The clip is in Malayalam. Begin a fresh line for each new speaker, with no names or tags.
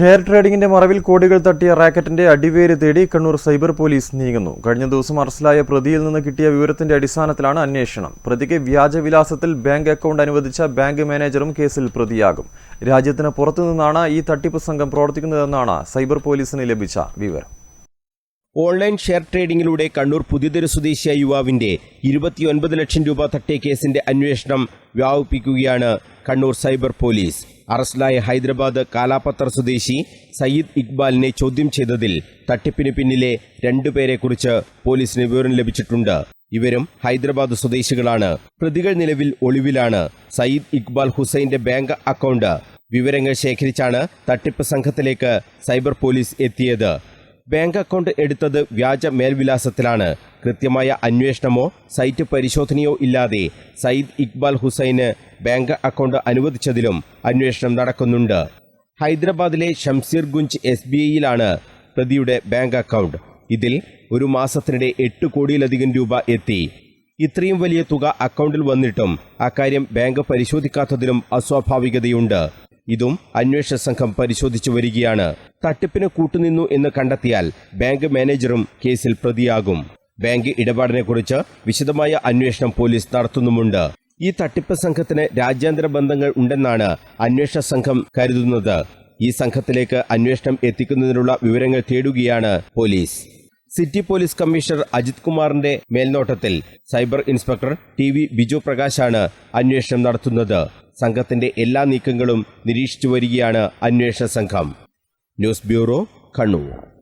ഷെയർ ട്രേഡിംഗിന്റെ മറവിൽ കോടികൾ തട്ടിയ റാക്കറ്റിന്റെ അടിവേര് തേടി കണ്ണൂർ സൈബർ പോലീസ് നീങ്ങുന്നു. കഴിഞ്ഞ ദിവസം അറസ്റ്റിലായ പ്രതിയിൽ നിന്ന് കിട്ടിയ വിവരത്തിന്റെ അടിസ്ഥാനത്തിലാണ് അന്വേഷണം. പ്രതിക്ക് വ്യാജവിലാസത്തിൽ ബാങ്ക് അക്കൗണ്ട് അനുവദിച്ച ബാങ്ക് മാനേജറും കേസിൽ പ്രതിയാകും. രാജ്യത്തിന് പുറത്തുനിന്നാണ് ഈ തട്ടിപ്പ് സംഘം പ്രവർത്തിക്കുന്നതെന്നാണ് സൈബർ പോലീസിന് ലഭിച്ച വിവരം.
ഓൺലൈൻ ഷെയർ ട്രേഡിംഗിലൂടെ കണ്ണൂർ പുതിയതൊരു സ്വദേശിയായ യുവാവിന്റെ ഇരുപത്തിയൊൻപത് ലക്ഷം രൂപ തട്ടിയ കേസിന്റെ അന്വേഷണം വ്യാപിപ്പിക്കുകയാണ് കണ്ണൂർ സൈബർ പോലീസ്. അറസ്റ്റിലായ ഹൈദരാബാദ് കാലാപത്ര സ്വദേശി സയ്യിദ് ഇക്ബാലിനെ ചോദ്യം ചെയ്തതിൽ തട്ടിപ്പിന് പിന്നിലെ രണ്ടുപേരെക്കുറിച്ച് പോലീസിന് വിവരം ലഭിച്ചിട്ടുണ്ട്. ഇവരും ഹൈദരാബാദ് സ്വദേശികളാണ്. പ്രതികൾ നിലവിൽ ഒളിവിലാണ്. സയ്യിദ് ഇക്ബാൽ ഹുസൈന്റെ ബാങ്ക് അക്കൗണ്ട്. വിവരങ്ങൾ ശേഖരിച്ചാണ് തട്ടിപ്പ് സംഘത്തിലേക്ക് സൈബർ പോലീസ് എത്തിയത്. ബാങ്ക് അക്കൗണ്ട് എടുത്തത് വ്യാജ മേൽവിലാസത്തിലാണ്. കൃത്യമായ അന്വേഷണമോ സൈറ്റ് പരിശോധനയോ ഇല്ലാതെ സയ്യിദ് ഇക്ബാൽ ഹുസൈന് ബാങ്ക് അക്കൗണ്ട് അനുവദിച്ചതിലും അന്വേഷണം നടക്കുന്നുണ്ട്. ഹൈദരാബാദിലെ ഷംസീർ ഗുഞ്ച് എസ് ബി ഐയിലാണ് പ്രതിയുടെ ബാങ്ക് അക്കൗണ്ട്. ഇതിൽ ഒരു മാസത്തിനിടെ എട്ട് കോടിയിലധികം രൂപ എത്തി. ഇത്രയും വലിയ തുക അക്കൗണ്ടിൽ വന്നിട്ടും അക്കാര്യം ബാങ്ക് പരിശോധിക്കാത്തതിലും അസ്വാഭാവികതയുണ്ട്. ഇതും അന്വേഷണ സംഘം പരിശോധിച്ചു വരികയാണ്. തട്ടിപ്പിന് കൂട്ടുനിന്നു എന്ന് കണ്ടെത്തിയാൽ ബാങ്ക് മാനേജറും കേസിൽ പ്രതിയാകും. ബാങ്ക് ഇടപാടിനെക്കുറിച്ച് വിശദമായ അന്വേഷണം പോലീസ് നടത്തുന്നുമുണ്ട്. ഈ തട്ടിപ്പ് സംഘത്തിന് രാജ്യാന്തര ബന്ധങ്ങൾ ഉണ്ടെന്നാണ് അന്വേഷണ സംഘം കരുതുന്നത്. ഈ സംഘത്തിലേക്ക് അന്വേഷണം എത്തിക്കുന്നതിനുള്ള വിവരങ്ങൾ തേടുകയാണ് police. City police commissioner Ajith കുമാറിന്റെ മേൽനോട്ടത്തിൽ cyber inspector T V Biju പ്രകാശാണ് അന്വേഷണം നടത്തുന്നത്. സംഘത്തിന്റെ എല്ലാ നീക്കങ്ങളും നിരീക്ഷിച്ചു വരികയാണ് അന്വേഷണ സംഘം. News bureau Kannur.